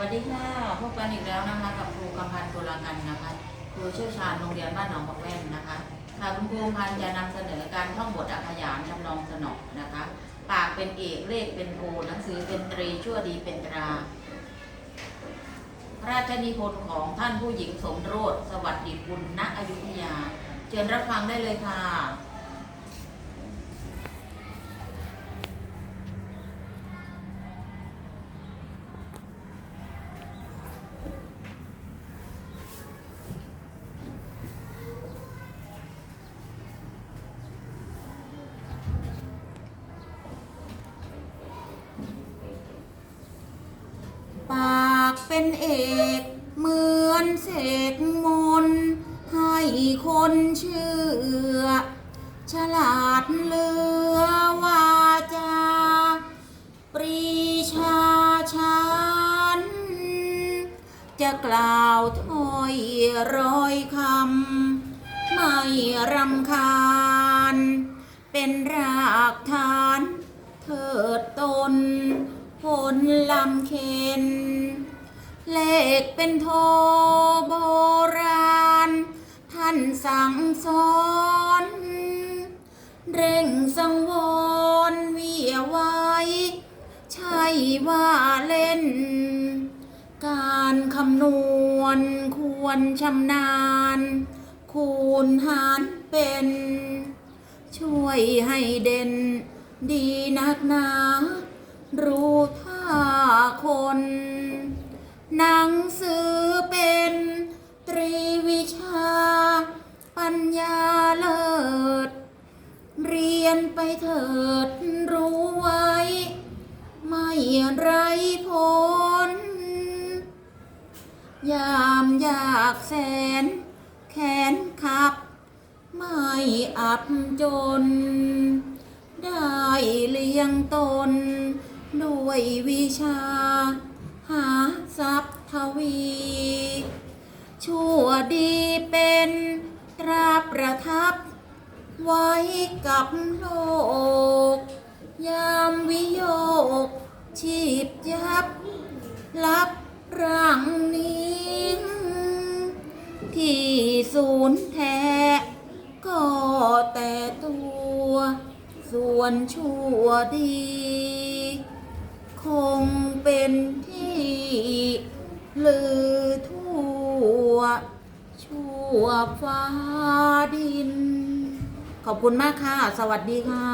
วัสดีค่ะ พบกันอีกแล้วนะคะกับครูกำพันธ์ตุลากันนะคะ ครูเชี่ยวชาญโรงเรียนบ้านหนองบักแว่นนะคะ ค่ะคุณครูกำพันธ์จะนำเสนอการท่องบทอักขยานทำนองสนอนะคะ ปากเป็นเอกเลขเป็นโทหนังสือเป็นตรีชั่วดีเป็นตรา พระราชนิพนธ์ของท่านผู้หญิงสมโรธสวัสดิคุณณอยุธยา เชิญรับฟังได้เลยค่ะ ปากเป็นเอกเหมือนเสกมนให้คนเชื่อ ฉลาดเลือวาจา ปรีชาชัน จะกล่าวถ้อยร้อยคำ ไม่รำคาญ เป็นรากฐาน เถิดตนผลลำเค็น เลขเป็นโทโบราณ ท่านสั่งสอน เร่งสังวรเวียไว้ ใช่ว่าเล่น การคำนวณควรชำนาญ คูณหารเป็น ช่วยให้เด่นดีนักหนา รู้ท่าคน หนังสือเป็นตรีวิชา ปัญญาเลิศ เรียนไปเถิดรู้ไว้ ไม่ไรผล ยามยากแสน แขนขับ ไม่อับจน ได้เลี้ยงตน ด้วยวิชา หาทรัพย์ทวี ชั่วดีเป็นตราประทับ ไว้กับโลก ยามวิโยก ชีพยับ รับร่างนี้ที่ศูนย์แท้ก็แต่ตัว ส่วนชั่วดี คงเป็นที่ ลือทั่ว ชั่วฟ้าดิน ขอบคุณมากค่ะ สวัสดีค่ะ